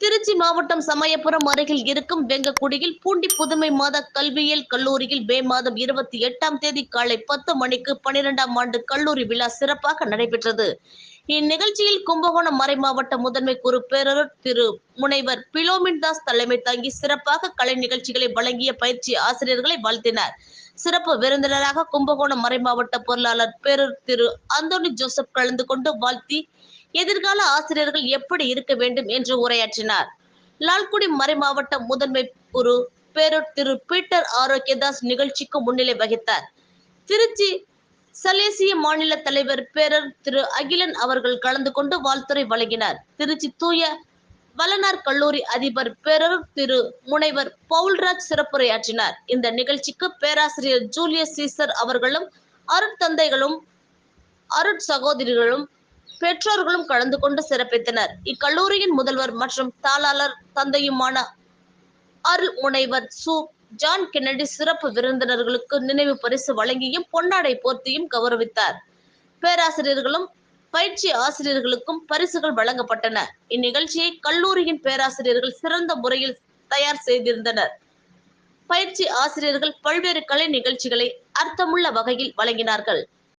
திருச்சி மாவட்டம் சமயபுரம் அருகில் இருக்கும் வெங்கக்குடியில் பூண்டி புதுமை மாத கல்வியியல் கல்லூரியில் மே மாதம் இருபத்தி எட்டாம் தேதி காலை பத்து மணிக்கு பனிரெண்டாம் ஆண்டு கல்லூரி விழா சிறப்பாக நடைபெற்றது. இந்நிகழ்ச்சியில் கும்பகோணம் மறைமாவட்ட முதன்மை குரு பேரரர் திரு முனைவர் பிலோமின் தாஸ் தலைமை தாங்கி சிறப்பாக கலை நிகழ்ச்சிகளை வழங்கிய பயிற்சி ஆசிரியர்களை வாழ்த்தினார். சிறப்பு விருந்தினராக கும்பகோணம் மறைமாவட்ட பொருளாளர் பேரர் திரு அந்தோனி ஜோசப் கலந்து கொண்டு வாழ்த்தி எதிர்கால ஆசிரியர்கள் எப்படி இருக்க வேண்டும் என்று உரையாற்றினார். லால்குடி மறைமாவட்ட முதன்மை குரு பேரூர் திரு பீட்டர் ஆரோக்கியதாஸ் நிகழ்ச்சிக்கு முன்னிலை வகித்தார். திருச்சி சலேசிய மாநில தலைவர் பேரர் திரு அகிலன் அவர்கள் கலந்து கொண்டு வாழ்த்துரை வழங்கினார். திருச்சி தூய வளனார் கல்லூரி அதிபர் பேரர் திரு முனைவர் பவுல்ராஜ் சிறப்புரையாற்றினார். இந்த நிகழ்ச்சிக்கு பேராசிரியர் ஜூலியஸ் சீசர் அவர்களும் அருட்தந்தைகளும் அருட் சகோதரிகளும் பெற்றோர்களும் கலந்து கொண்டு சிறப்பித்தனர். இக்கல்லூரியின் முதல்வர் மற்றும் தாளாளர் தந்தையுமான அருள் முனைவர் சு. ஜான் கென்னடி சிறப்பு விருந்தினர்களுக்கு நினைவு பரிசு வழங்கியும் பொன்னாடை போர்த்தியும் கௌரவித்தார். பேராசிரியர்களும் பயிற்சி ஆசிரியர்களுக்கும் பரிசுகள் வழங்கப்பட்டன. இந்நிகழ்ச்சியை கல்லூரியின் பேராசிரியர்கள் சிறந்த முறையில் தயார் செய்திருந்தனர். பயிற்சி ஆசிரியர்கள் பல்வேறு கலை நிகழ்ச்சிகளை அர்த்தமுள்ள வகையில் வழங்கினார்கள்.